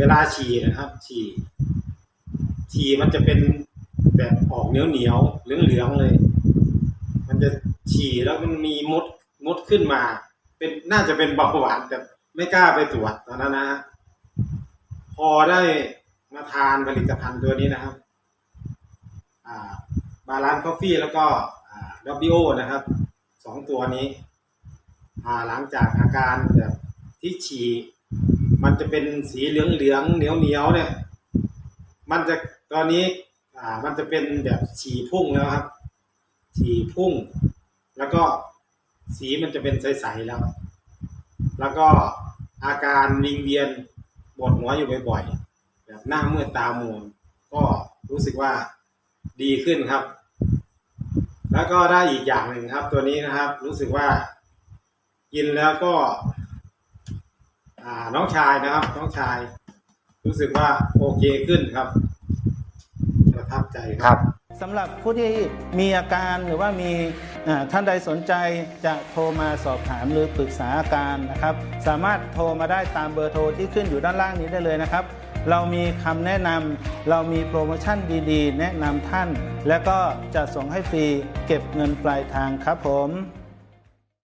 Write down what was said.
เวลาฉี่นะครับ ฉี่ฉี่มันจะเป็นแบบออกเหนียวเหนียวๆเหลืองๆเลย มันจะฉี่แล้วมันมีมดมดขึ้นมา เป็นน่าจะเป็นเบาหวานแต่ไม่กล้าไปตรวจตอนนั้นนะฮะพอได้มาทานผลิตภัณฑ์ตัวนี้นะครับบาลานซ์คอฟฟี่แล้วก็ดับบิโอนะครับสองตัวนี้หลังจากอาการแบบที่ฉี่ มันจะเป็นสีเหลืองเหลืองๆเหนียวเหนียวๆเนี่ย มันจะตอนนี้ อ่า มันจะเป็นแบบฉี่พุ่งแล้วครับ ฉี่พุ่ง แล้วก็สีมันจะเป็นใสๆแล้ว แล้วก็อาการวิงเวียนปวดหัวอยู่บ่อยๆแบบหน้ามืดตามัวก็รู้สึกว่าดีขึ้นครับ แล้วก็ได้อีกอย่างหนึ่งครับ ตัวนี้นะครับ รู้สึกว่ากินแล้วก็ อ่าน้องชายนะครับ น้องชาย รู้สึกว่าโอเคขึ้นครับ ประทับใจคครัรับ บ สำหรับผู้ที่มีอาการหรือว่ามีอ่าท่านใดสนใจจะโทรมาสอบถามหรือปรึกษาอาการนะครับ สามารถโทรมาได้ตามเบอร์โทรที่ขึ้นอยู่ด้านล่างนี้ได้เลยนะครับ เรามีคำแนะนำเรามีโปรโมชั่นดีๆ แนะนำท่าน และก็จะส่งให้ฟรีเก็บเงินปลายทางครับผม